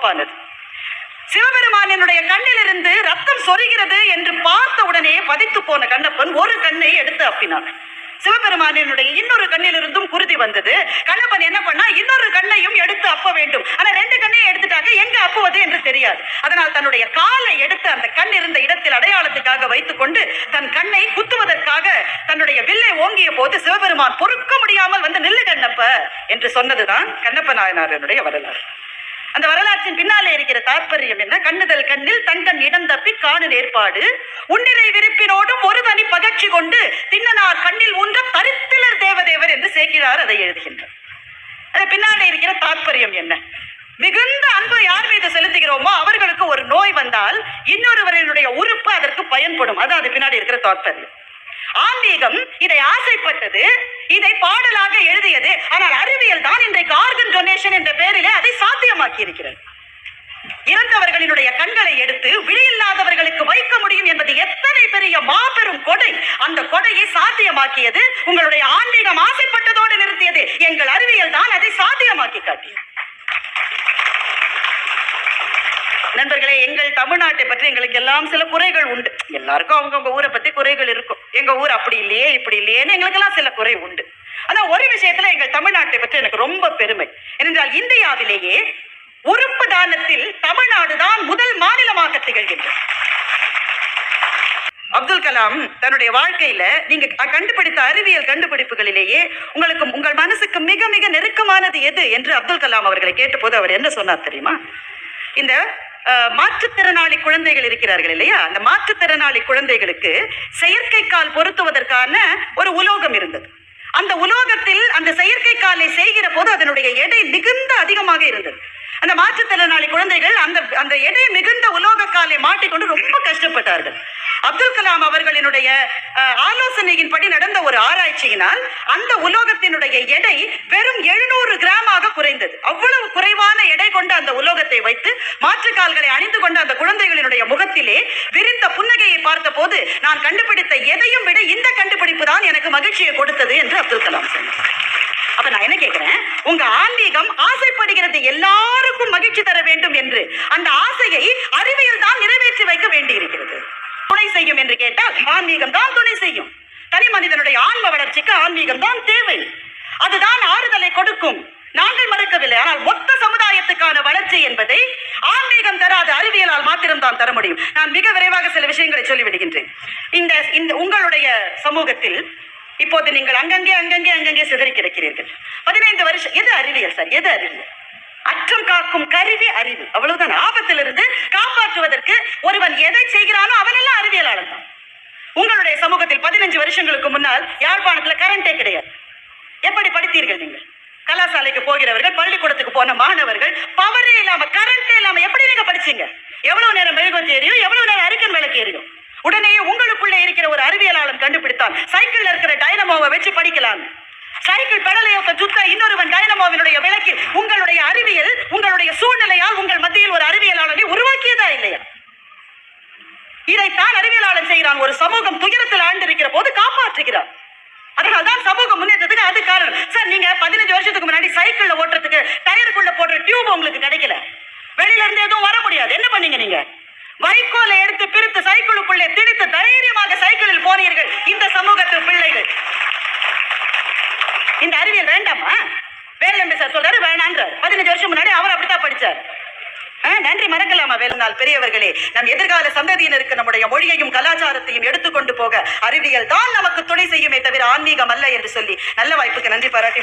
சிவப்பானது என்னுடைய கண்ணிலிருந்து ரத்தம் சொரிகிறது என்று பார்த்த உடனே பதித்து போன கண்ணப்பன் ஒரு கண்ணை எடுத்து அப்பினான் சிவபெருமானினுடைய இன்னொரு கண்ணிலிருந்தும் குருதி வந்தது. கண்ணப்பன் என்ன பண்ணா இன்னொரு கண்ணையும் எடுத்து அப்ப வேண்டும். ஆனா ரெண்டு கண்ணையும் எடுத்துட்டாங்க எங்க அப்புவது என்று தெரியாது. அதனால் தன்னுடைய காலை எடுத்து அந்த கண் இருந்த இடத்தில் அடையாளத்துக்காக வைத்துக் கொண்டு தன் கண்ணை குத்துவதற்காக தன்னுடைய வில்லை ஓங்கிய போது சிவபெருமான் பொறுக்க முடியாமல் வந்து நில்லு கண்ணப்ப என்று சொன்னதுதான் கண்ணப்ப நாயனாரனுடைய வரலாறு. அந்த வரலாறு வரலாற்றின் பின்னாலே இருக்கிற தாற்பயம் என்ன? கண்ணுதல் கண்ணில் தங்கன் இடம் தப்பி காணு ஏற்பாடு. உன்னிலை விருப்பினோடும் ஒரு தனி பகச்சி கொண்டு தின்னனார் கண்ணில் உன்ற தரித்திலர் தேவதேவர் என்று சேர்க்கிறார் அதை எழுதுகின்றார். அது பின்னாலே இருக்கிற தாற்பயம் என்ன? மிகுந்த அன்பு யார் மீது செலுத்துகிறோமோ அவர்களுக்கு ஒரு நோய் வந்தால் இன்னொருவரினுடைய உறுப்பு அதற்கு பயன்படும். அது அது பின்னாடி இருக்கிற தாற்பயம். ஆன்மீகம் இதை ஆசைப்பட்டது இதை பாடலாக எழுதியது. ஆனால் அறிவியல் தான் இன்றைக்கு ஆர்கன் டொனேஷன் என்ற பெயரிலே அதை சாத்தியமாக்கி இருக்கிறது இறந்தவர்களினுடைய கண்களை எடுத்து விழியில்லாதவர்களுக்கு வைக்க முடியும் என்பது எத்தனை பெரிய மாபெரும் கொடை. அந்த கொடையை சாத்தியமாக்கியது உங்களுடைய ஆன்மீகம் ஆசைப்பட்டதோடு நிறுத்தியது. எங்கள் அறிவியல் தான் அதை சாத்தியமாக்கி காட்டியது. நண்பர்களே எங்கள் தமிழ்நாட்டை பற்றி எங்களுக்கு எல்லாம் சில குறைகள் உண்டு. எல்லாருக்கும் அவங்கவுங்க ஊரை பத்தி குறைகள் இருக்கும். எங்க ஊர் அப்படி இல்லையே இப்படி இல்லையேன்னு எங்களுக்கெல்லாம் சில குறை உண்டு. ஆனா ஒரு விஷயத்துல எங்கள் தமிழ்நாட்டை பற்றி எனக்கு ரொம்ப பெருமை. ஏனென்றால் இந்தியாவிலேயே உறுப்பு தானத்தில் தமிழ்நாடுதான் முதல் மாநிலமாக திகழ்கின்றது. அப்துல் கலாம் தன்னுடைய வாழ்க்கையில நீங்க கண்டுபிடித்த அறிவியல் கண்டுபிடிப்புகளிலேயே உங்களுக்கு உங்கள் மனசுக்கு மிக மிக நெருக்கமானது எது என்று அப்துல் கலாம் அவர்களை கேட்டபோது அவர் என்ன சொன்னார் தெரியுமா? இந்த அஹ், மாற்றுத்திறனாளி குழந்தைகள் இருக்கிறார்கள் இல்லையா? அந்த மாற்றுத்திறனாளி குழந்தைகளுக்கு செயற்கை கால் பொருத்துவதற்கான ஒரு உலோகம் இருந்தது. அந்த உலோகத்தில் அந்த செயற்கை காலை செய்கிற போது அதனுடைய எடை மிகுந்த அதிகமாக இருந்தது. அந்த மாற்றுத்திறனாளி குழந்தைகள் அந்த அந்த எடை மிகுந்த உலோக காலை மாட்டிக்கொண்டு ரொம்ப கஷ்டப்பட்டார்கள். அப்துல் கலாம் அவர்களினுடைய அஹ், ஆலோசனையின்படி நடந்த ஒரு ஆராய்ச்சியினால் அந்த உலோகத்தினுடைய எடை வெறும் எழுநூறு கிராமாக குறைந்தது. அவ்வளவு குறைவான எடை கொண்ட அந்த உலோகத்தை வைத்து மாற்றுக்கால்களை அணிந்து கொண்ட அந்த குழந்தைகளினுடைய முகத்திலே விரிந்த புன்னகையை பார்த்த போது நான் கண்டுபிடித்த எதையும் விட இந்த கண்டுபிடிப்பு தான் எனக்கு மகிழ்ச்சியை கொடுத்தது என்று அப்துல் கலாம் சொன்னார். அப்ப நான் என்ன கேட்கிறேன் உங்க ஆன்மீகம் ஆசை எல்லாருக்கும் மகிழ்ச்சி தர வேண்டும் என்று அந்த ஆசையை அறிவியல் தான் நிறைவேற்றி வைக்க வேண்டி இருக்கிறது துணை செய்யும் என்று கேட்டால் ஆன்மீகம் தான் துணை செய்யும். தனி மனிதனுடைய ஆன்ம வளர்ச்சிக்கு ஆன்மீகம் தான் தேவை. அதுதான் ஆறுதலை கொடுக்கும். நாங்கள் மறுக்கவில்லை. ஆனால் மொத்த சமுதாயத்துக்கான வளர்ச்சி என்பதை ஆன்மீகம் தராத அறிவியலால் மாத்திரம்தான் தர முடியும். நான் மிக விரைவாக சில விஷயங்களை சொல்லிவிடுகின்றேன். இந்த இந்த உங்களுடைய சமூகத்தில் இப்போது நீங்கள் அங்கங்கே அங்கங்கே அங்கங்கே சிதறி கிடக்கிறீர்கள். பதினைந்து வருஷம் எது அறிவியல் சார்? எது அறிவியல்? அற்றம் காக்கும் கருவி அறிவு. அவ்வளவுதான். ஆபத்திலிருந்து காப்பாற்றுவதற்கு ஒருவன் எதை செய்கிறானோ அவனெல்லாம் அறிவியலாளன் தான். உங்களுடைய சமூகத்தில் பதினஞ்சு வருஷங்களுக்கு முன்னால் யாழ்ப்பாணத்துல கரண்டே கிடையாது. எப்படி படித்தீர்கள் நீங்கள்? கலாசாலைக்கு போகிறவர்கள் பள்ளிக்கூடத்துக்கு போன மாணவர்கள் பவரே இல்லாம கரண்டே இல்லாம எப்படி நீங்க படிச்சீங்க? எவ்வளவு நேரம் மெழுகுவத்தி எரியும் எவ்வளவு நேரம் அரிக்கன் விளக்கு எரியும் உடனே உங்களுக்குள்ளே இருக்கிற ஒரு அறிவியலாளன் கண்டுபிடித்தான் சைக்கிள்ல இருக்கிற டைனமோவை வச்சு படிக்கலாம் சைக்கிள் பெடலையொக்க சுத்த இன்னொருவன் டைனமோவினுடைய விளக்கில் உங்களுடைய அறிவியல் உங்களுடைய சூழ்நிலையால் உங்கள் மத்தியில் ஒரு அறிவியலாளனை உருவாக்கியதா இல்லையா? இதைத்தான் அறிவியலாளர் செய்கிறான். ஒரு சமூகம் துயரத்தில் ஆழ்ந்திருக்கிற போது காப்பாற்றுகிறார். அதனால தான் சமூக முன்னேற்றத்துக்கு அது காரணம். சார் நீங்க பதினஞ்சு வருஷத்துக்கு முன்னாடி சைக்கிள்ல ஓட்டுறதுக்கு டயருக்குள்ள போடுற டியூப் உங்களுக்கு கிடைக்கல. வெளியில இருந்து எதுவும் வர முடியாது. என்ன பண்ணீங்க நீங்க? வைக்கோலை எடுத்து பிரித்து சைக்கிளுக்குள்ளே திணித்து தைரியமாக சைக்கிளில் போனீர்கள். இந்த சமூகத்து பிள்ளைகள். இந்த அறிவியல் வேண்டாமா? வேலம்பி சார் சொல்றாரு வேணான்றார் பதினஞ்சு வருஷம் முன்னாடி அவர் அப்படித்தான் படிச்சார். நன்றி மறக்கலாமா வேலுநாள் பெரியவர்களே. நம் எதிர்கால சந்ததியினருக்கு நம்முடைய மொழியையும் கலாச்சாரத்தையும் எடுத்துக்கொண்டு போக அறிவியல் தான் நமக்கு துணை செய்யுமே தவிர ஆன்மீகம் அல்ல என்று சொல்லி நல்ல வாய்ப்புக்கு நன்றி பாராட்டி